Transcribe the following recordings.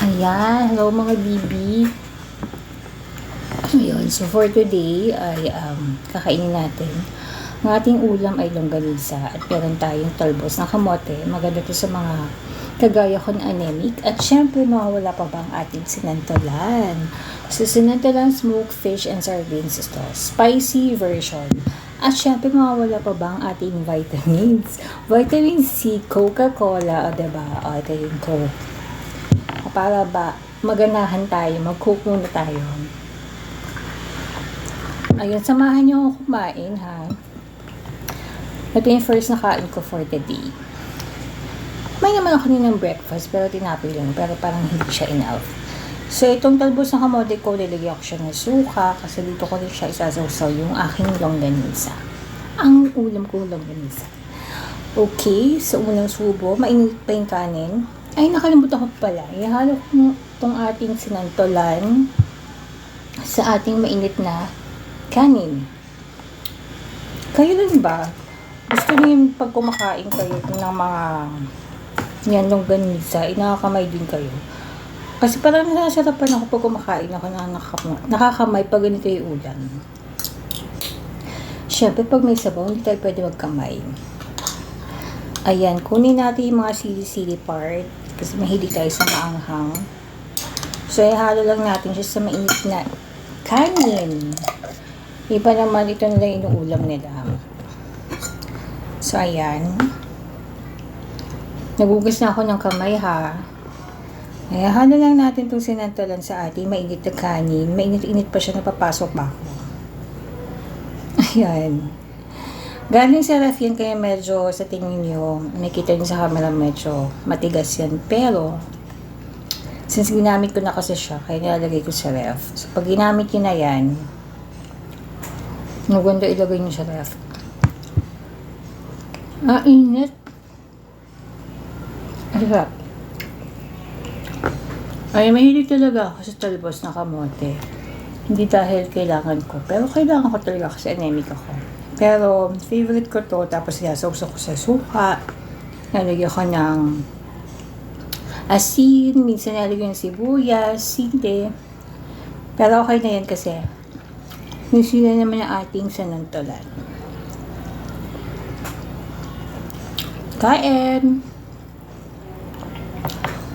Ayan, hello mga bibi. Ayun, so for today ay um, kakainin natin. Ang ating ulam ay longganisa at meron tayong talbos ng kamote. Maganda to sa mga kagaya ko na anemic. At syempre, mawawala pa ba ang ating sinantolan? So, sinantolan smoked fish and sardines ito. Spicy version. At syempre, mawawala pa ba ang ating vitamins? Vitamin C, Coca-Cola, o diba? O, ito yung Coke para ba maganahan tayo, mag-cook muna tayo. Ayun, samahan niyo ako kumain ha. Ito yung first na kain ko for the day. May naman ako ng breakfast pero tinapay lang pero parang hindi siya enough. So itong talbos ng kamote ko, lalagyan ko siya ng suka kasi dito ko rin siya isasawsaw yung aking longganisa. Ang ulam ko longganisa. Okay, sa unang subo, mainit pa yung kanin. Ay, nakalimutan ko pala. Ihalo ko itong ating sinantolan sa ating mainit na kanin. Kayo rin ba? Gusto niyo yung pag kumakain kayo ng mga yan longganisa, inakakamay din kayo. Kasi parang nasasarapan ako pag kumakain ako na nakaka- nakakamay pag ganito yung ulam. Siyempre, pag may sabaw, hindi tayo pwede magkamay. Ayan, kunin natin yung mga sili-sili part kasi mahilig tayo sa maanghang. So, ihalo lang natin siya sa mainit na kanin. Iba naman ito nila inuulam nila. So, ayan. Nagugas na ako ng kamay ha. Ayan, halo lang natin itong sinantalan sa ating mainit na kanin. Mainit-init pa siya, napapasok pa ako. Ayan. Galing sa ref yan, kaya medyo sa tingin nyo, nakita nyo sa camera medyo matigas yan. Pero, since ginamit ko na kasi siya, kaya nilalagay ko sa ref. So, pag ginamit nyo na yan, maganda ilagay nyo sa ref. Ah, init. Sarap. Ay, mahilig talaga ako sa talbos na kamote. Hindi dahil kailangan ko, pero kailangan ko talaga kasi anemic ako. Pero, favorite ko to. Tapos, sinasawsaw ko sa suka. Nalagyan ko ng asin. Minsan nalagyan ng sibuyas, sili. Pero okay na yan kasi yung sila naman ang ating sanantolan. Kain!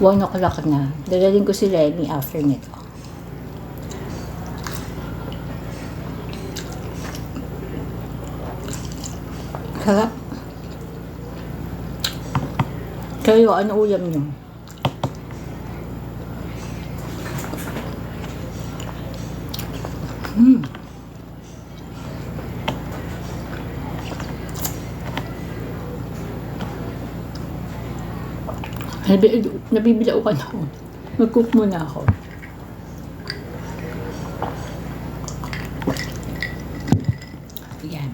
One o'clock na. Dadaling ko si Lenny after nito. Sarap. Kayo, ano ulam nyo? Hmm. Nabi- Nabibilaukan ako. Mag-cook muna ako. Yan.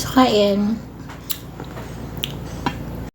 So, kain.